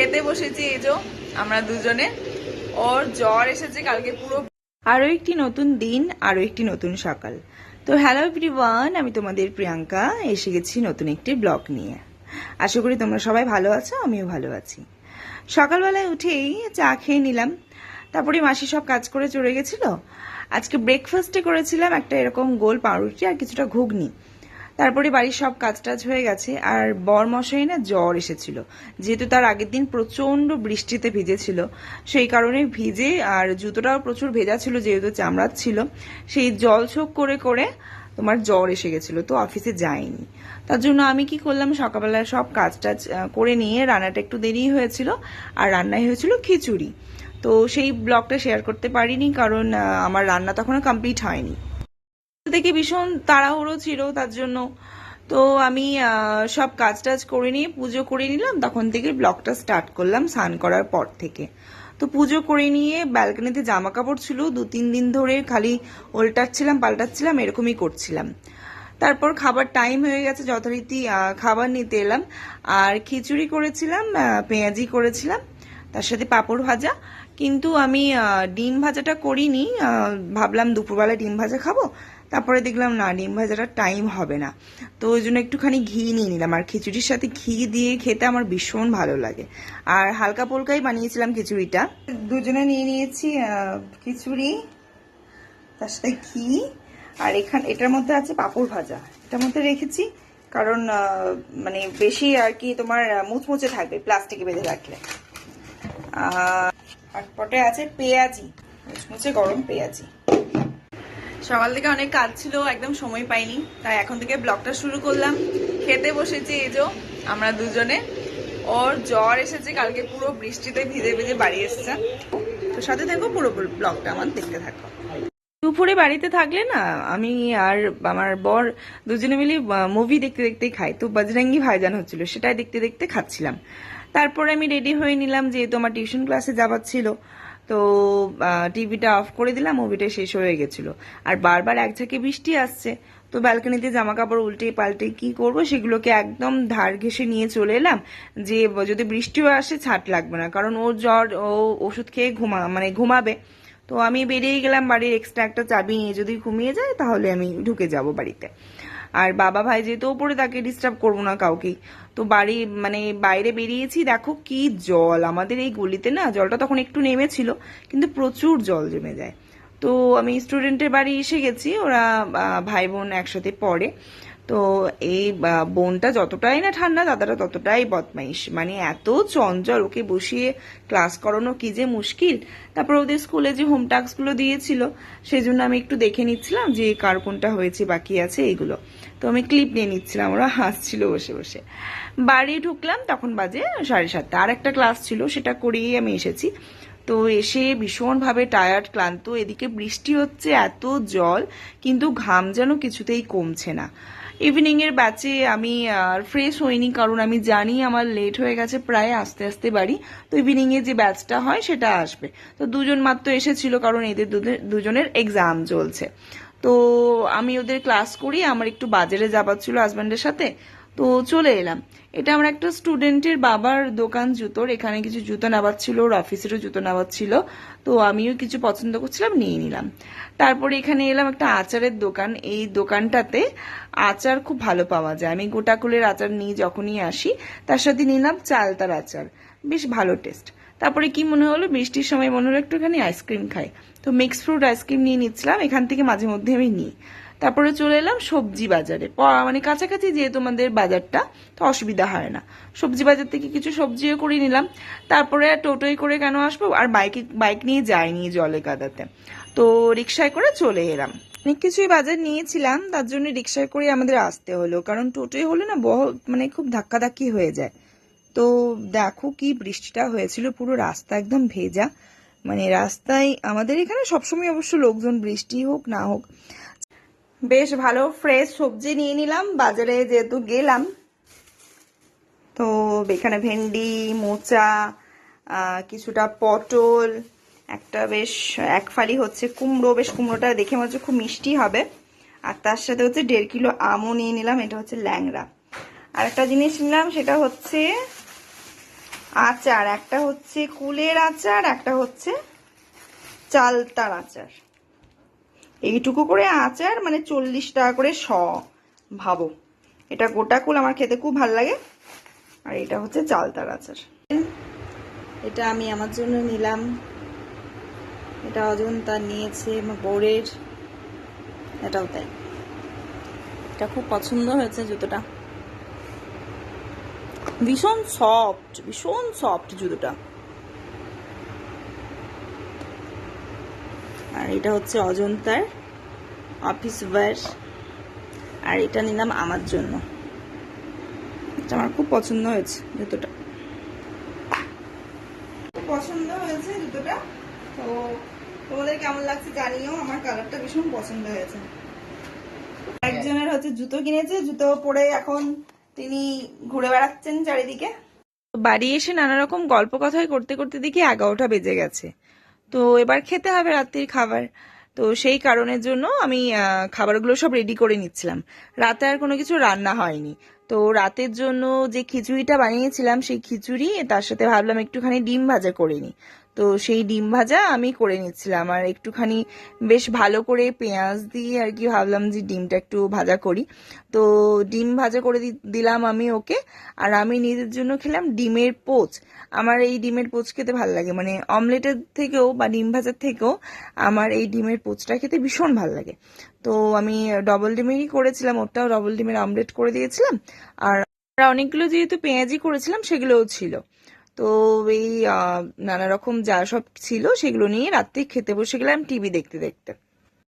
খেতে বসেছি এই যে, আমরা দুজনে। ওর জ্বর এসেছে কালকে পুরো। আরও একটি নতুন দিন আরও একটি নতুন সকাল। তো হ্যালো এভরিওয়ান আমি তোমাদের প্রিয়াঙ্কা, এসে গেছি নতুন একটি ব্লগ নিয়ে। আশা করি তোমরা সবাই ভালো আছো, আমিও ভালো আছি। সকালবেলায় উঠেই চা খেয়ে নিলাম। তারপরে মাসি সব কাজ করে চলে গেছিল। আজকে ব্রেকফাস্টে করেছিলাম একটা এরকম গোল পাউরুটি আর কিছুটা ঘুগনি। তারপরে বাড়ির সব কাজ টাজ হয়ে গেছে, আর বর মশাই না জ্বর এসেছিল। যেহেতু তার আগের দিন প্রচণ্ড বৃষ্টিতে ভিজেছিল, সেই কারণে ভিজে আর জুতোটাও প্রচুর ভেজা ছিল, যেহেতু চামড়ার ছিল, সেই জল ছোক করে করে তোমার জ্বর এসে গেছিল, তো অফিসে যায়নি তার জন্য আমি কি করলাম, সকালবেলা সব কাজ টাজ করে নিয়ে রান্নাটা একটু দেরি হয়েছিল, আর রান্নায় হয়েছিল খিচুড়ি। তো সেই ব্লগটা শেয়ার করতে পারিনি, কারণ আমার রান্না তখনও কমপ্লিট হয়নি। থেকে ভীষণ তাড়াহুড়ো ছিল তার জন্য। তো আমি সব কাজ টাজ করে নিয়ে পুজো করে নিলাম, তখন থেকে ব্লগটা স্টার্ট করলাম স্নান করার পর থেকে। তো পুজো করে নিয়ে ব্যালকনিতে জামা কাপড় ছিল দু তিন দিন ধরে খালি উল্টাচ্ছিলাম, পাল্টাচ্ছিলাম, এরকমই করছিলাম। তারপর খাবার টাইম হয়ে গেছে, যথারীতি খাবার নিতে এলাম। আর খিচুড়ি করেছিলাম পেঁয়াজি করেছিলাম, তার সাথে পাঁপড় ভাজা। কিন্তু আমি ডিম ভাজাটা করিনি ভাবলাম দুপুরবেলা ডিম ভাজা খাব। তারপরে দেখলাম, না, ডিম ভাজাটা টাইম হবে না। তো ওই জন্য একটুখানি ঘি নিয়ে নিলাম। আর খিচুড়ির সাথে ঘি দিয়ে খেতে আমার ভীষণ ভালো লাগে। আর হালকা পোলকাই বানিয়েছিলাম খিচুড়িটা। দুজনে নিয়ে নিয়েছি খিচুড়ি, তার সাথে ঘি। আর এখান, এটার মধ্যে আছে পাঁপড় ভাজা। এটার মধ্যে রেখেছি, কারণ মানে বেশি আর কি তোমার মুচমুচে থাকবে প্লাস্টিকে বেঁধে রাখলে। আর পটে আছে পেঁয়াজি, মুচমুচে গরম পেঁয়াজি। সকাল থেকে অনেক কাজ ছিল, একদম সময় পাইনি। তাই এখন থেকে ব্লগটা শুরু করলাম। খেতে বসেছি এই যে আমরা দুজনে। ওর জ্বর এসেছে, কালকে পুরো বৃষ্টিতে ভিজে ভিজে বাড়ি এসেছে। তো সাথে থাকো, পুরো ব্লগটা আমার দেখতে থাকো। দুপুরে বাড়িতে থাকলে না, আমি আর আমার বর দুজনে মিলে মুভি দেখতে দেখতেই খাই। তো বজরঙ্গি ভাইজান হচ্ছিল, সেটাই দেখতে দেখতে খাচ্ছিলাম। তারপরে আমি রেডি হয়ে নিলাম, যেহেতু আমার টিউশন ক্লাসে যাবার ছিল। তো টিভিটা অফ করে দিলাম মুভিটা শেষ হয়ে গেছিল। আর বারবার এক ঝাঁকে বৃষ্টি আসছে, তো ব্যালকনিতে জামা কাপড় উল্টে পাল্টে কি করব সেগুলোকে একদম ধার ঘেসে নিয়ে চলে এলাম, যে, যদি বৃষ্টিও আসে ছাট লাগবে না, কারণ ওর জ্বর, ও ওষুধ খেয়ে ঘুমা মানে ঘুমাবে। তো আমি বেরিয়ে গেলাম, বাড়ির এক্সট্রা একটা চাবি নিয়ে যদি ঘুমিয়ে যায়, তাহলে আমি ঢুকে যাব বাড়িতে। আর বাবা ভাই যেহেতু ওপরে, তাকে ডিস্টার্ব করব না কাউকেই। তো বাড়ি মানে বাইরে বেরিয়েছি, দেখো কি জল। আমাদের এই গলিতে না, জলটা তখন একটু নেমেছিল, কিন্তু প্রচুর জল জমে যায়। তো আমি স্টুডেন্টের বাড়ি এসে গেছি, ওরা ভাই বোন একসাথে পড়ে। তো এই বোনটা যতটাই না ঠান্ডা, দাদাটা ততটাই বদমাইশ। মানে এত চঞ্চল, ওকে বসিয়ে ক্লাস করানো কি যে মুশকিল। তারপর ওদের স্কুলে যে হোম টাস্কগুলো দিয়েছিল, সেই জন্য আমি একটু দেখে নিচ্ছিলাম যে কার কোনটা হয়েছে, বাকি আছে এইগুলো। তো আমি ক্লিপ নিয়ে নিচ্ছিলাম, ওরা হাসছিল বসে বসে। বাড়ি ঢুকলাম, তখন বাজে সাড়ে সাতটা। আর একটা ক্লাস ছিল, সেটা করিয়েই আমি এসেছি। তো এসে ভীষণভাবে টায়ার্ড ক্লান্ত, এদিকে বৃষ্টি হচ্ছে, এত জল, কিন্তু ঘাম যেন কিছুতেই কমছে না। ইভিনিং এর ব্যাচে আমি আর ফ্রেশ হইনি, কারণ আমি জানি আমার লেট হয়ে গেছে প্রায় আস্তে আস্তে বাড়ি। তো ইভিনিং এ যে ব্যাচটা হয়, সেটা আসবে। তো দুজন মাত্র এসেছিল, কারণ এদের দুজনের এক্সাম চলছে। তো আমি ওদের ক্লাস করি, আমার একটু বাজারে যাবার ছিল হাজব্যান্ডের সাথে। তো চলে এলাম। এটা আমার একটা স্টুডেন্টের বাবার দোকান জুতোর। এখানে কিছু জুতো নেওয়ার ছিল, ওর অফিসেরও জুতো নেওয়ার ছিল। তো আমিও কিছু পছন্দ করছিলাম, নিয়ে নিলাম। তারপরে এখানে এলাম একটা আচারের দোকান। এই দোকানটাতে আচার খুব ভালো পাওয়া যায়। আমি গোটাকুলের আচার নিয়ে যখনই আসি। তার সাথে নিলাম চালতার আচার। বেশ ভালো টেস্ট তারপরে কি মনে হলো? বৃষ্টির সময় মনে হলো একটুখানি আইসক্রিম খাই। তো মিক্স ফ্রুট আইসক্রিম নিয়ে নিচ্ছিলাম। এখান থেকে মাঝে মধ্যে আমি নিই। তারপরে চলে এলাম সবজি বাজারে। মানে কাছাকাছি যেহেতু আমাদের বাজারটা, তো অসুবিধা হয় না। সবজি বাজার থেকে কিছু সবজিও করে নিলাম। তারপরে আর টোটোয় করে কেন আসব? আর বাইকে, বাইক নিয়ে যাইনি জলে কাদাতে। তো রিক্সায় করে চলে এলাম। অনেক কিছুই বাজার নিয়েছিলাম, তার জন্য রিক্সায় করে আমাদের আসতে হলো। কারণ টোটোয় হলে না বহ মানে খুব ধাক্কাধাক্কি হয়ে যায়। তো দেখো কি বৃষ্টিটা হয়েছিল, পুরো রাস্তা একদম ভেজা। মানে রাস্তায় আমাদের এখানে সবসময় অবশ্য লোকজন বৃষ্টি হোক না হোক বেশ ভালো ফ্রেশ সবজি নিয়ে নিলাম। বাজারে যেহেতু গেলাম, তো এখানে ভেন্ডি, মোচা কিছুটা পটল, একটা বেশ এক ফালি হচ্ছে কুমড়ো। বেশ কুমড়োটা দেখে মনে হচ্ছে খুব মিষ্টি হবে। আর তার সাথে হচ্ছে দেড় কিলো আমও নিয়ে নিলাম, এটা হচ্ছে ল্যাংড়া। আর একটা জিনিস নিলাম, সেটা হচ্ছে আচার। একটা হচ্ছে কুলের আচার, একটা হচ্ছে চালতার আচার। এইটুকু করে আচার মানে চল্লিশ টাকা করে শ, ভাবো। এটা গোটা কুল আমার খেতে খুব ভালো লাগে। আর এটা হচ্ছে চালতার আচার। এটা আমি আমার জন্য নিলাম। এটা অজন্তা নিয়েছে বোরের। এটাও তাই। এটা খুব পছন্দ হয়েছে জুতোটা। ভীষণ সফট ভীষণ সফট জুতোটা। এটা হচ্ছে অজন্তার অফিস ওয়্যার আর এটা নিলাম আমার জন্য। এটা আমার খুব পছন্দ হয়েছে জুতোটা। খুব পছন্দ হয়েছে জুতোটা। তো তোমাদের কেমন লাগছে জানিও, আমার কালারটা ভীষণ পছন্দ হয়েছে। একজনের হচ্ছে জুতো কিনেছে, জুতো পরে এখন তিনি ঘুরে বেড়াচ্ছেন চারিদিকে। বাড়ি এসে নানা রকম গল্প কথাই করতে করতে দেখি এগারোটা বেজে গেছে। তো এবার খেতে হবে রাত্রির খাবার। তো সেই কারণের জন্য আমি খাবারগুলো সব রেডি করে নিচ্ছিলাম। রাতে আর কোনো কিছু রান্না হয়নি। তো রাতের জন্য যে খিচুড়িটা বানিয়েছিলাম, সেই খিচুড়ি, তার সাথে ভাবলাম একটুখানি ডিম ভাজা করে নিই। তো সেই ডিম ভাজা আমি করে নিচ্ছিলাম। আর একটুখানি বেশ ভালো করে পেঁয়াজ দিয়ে আর কি ভাবলাম যে ডিমটা একটু ভাজা করি। তো ডিম ভাজা করে দিলাম আমি ওকে। আর আমি নিজের জন্য খেলাম ডিমের পোচ। আমার এই ডিমের পোচ খেতে ভালো লাগে। মানে অমলেটের থেকেও বা ডিম ভাজার থেকেও আমার এই ডিমের পোচটা খেতে ভীষণ ভালো লাগে। তো আমি ডবল ডিমেরই করেছিলাম ওটাও ডবল ডিমের আমলেট করে দিয়েছিলাম, আর অনেকগুলো যেহেতু পেঁয়াজি করেছিলাম, সেগুলোও ছিল। তো এই নানা রকম যা সব ছিল, সেগুলো নিয়ে রাত্রে খেতে বসে গেলাম টিভি দেখতে দেখতে।